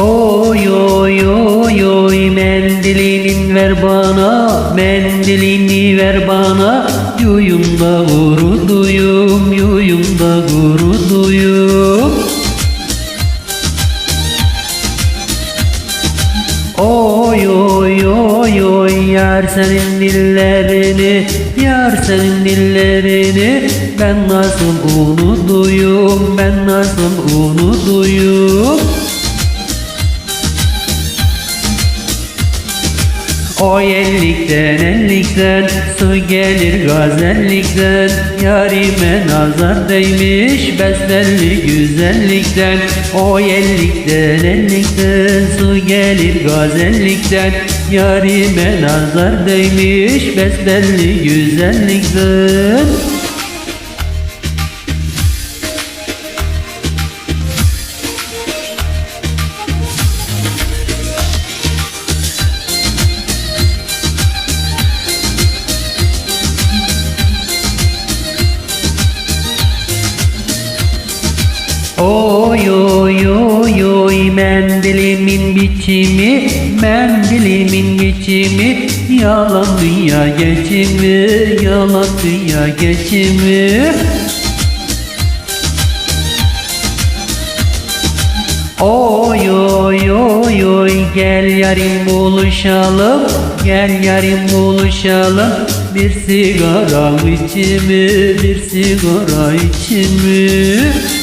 Oy oy oy oy mendilini ver bana mendilini ver bana. Yuyumda guruduyum yuyumda guruduyum Oy oy oy oy yar senin dillerini Yar senin dillerini. Ben nasıl unutuyum Ben nasıl unutuyum O ellikten ellikten su gelir gazellikten. Yarime nazar değmiş besbelli güzellikten. O ellikten ellikten su gelir gazellikten. Yarime nazar değmiş besbelli güzellikten oy mendilimin biçimi Mendilimin geçimi Yalan dünya geçimi Yalan dünya geçimi. Oy oy oy oy gel yarim buluşalım Gel yarim buluşalım. Bir sigara içimi Bir sigara içimi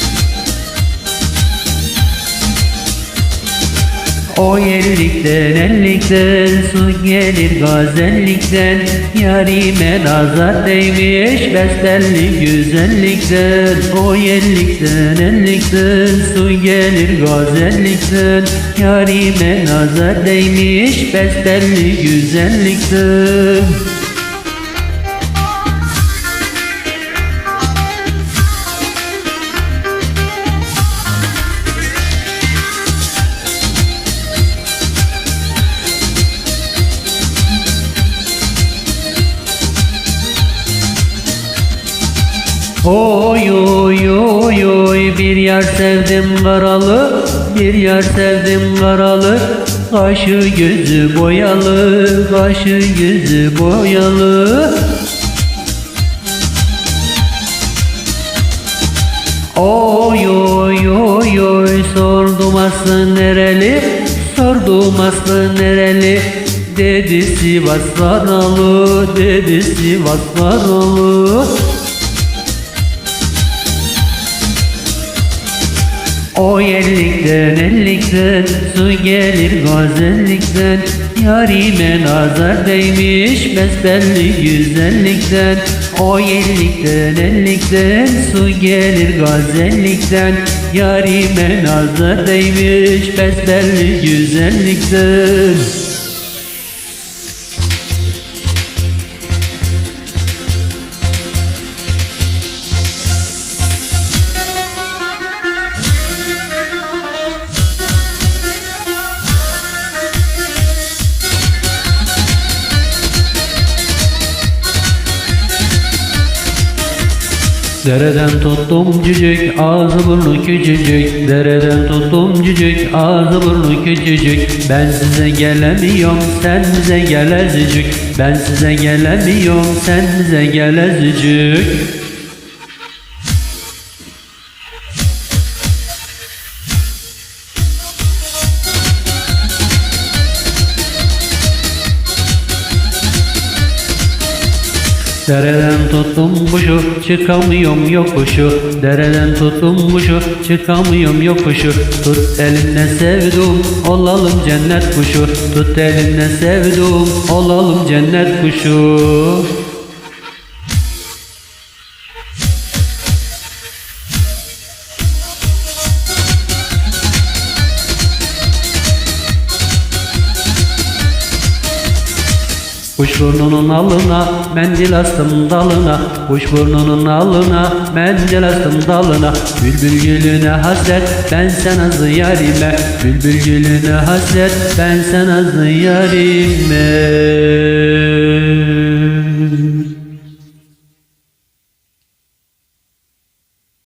O ellikten ellikten su gelir gazellikten. Yarime nazar değmiş besbelli güzellikten. O ellikten ellikten su gelir gazellikten. Yarime nazar değmiş besbelli güzellikten Oy oy oy oy bir yer sevdim karalı Bir yer sevdim karalı. Kaşı gözü boyalı Kaşı gözü boyalı. Oy oy oy oy sordum aslı nereli Sordum aslı nereli. Dedi Sivas Varalı Dedi Sivas Varalı O ellikten ellikten su gelir gazellikten Yarime nazar değmiş besbelli güzellikten. O ellikten ellikten su gelir gazellikten. Yarime nazar değmiş besbelli güzellikten Dereden tuttum cücük ağzı burnu küçücük. Dereden tuttum cücük ağzı burnu küçücük. Ben size gelemiyorum sen bize gel azıcık. Ben size gelemiyorum sen bize gel azıcık Dereden tuttum kuşu çıkamıyorum yokuşu. Dereden tuttum kuşu çıkamıyorum yokuşu. Tut elimle sevdum olalım cennet kuşu. Tut elimle sevdum olalım cennet kuşu Kuş burnunun alına, mendil astım dalına. Kuş burnunun alına, mendil astım dalına. Bülbül gülüne hasret, ben sen azı yarime Bülbül gülüne hasret, ben sen azı yarime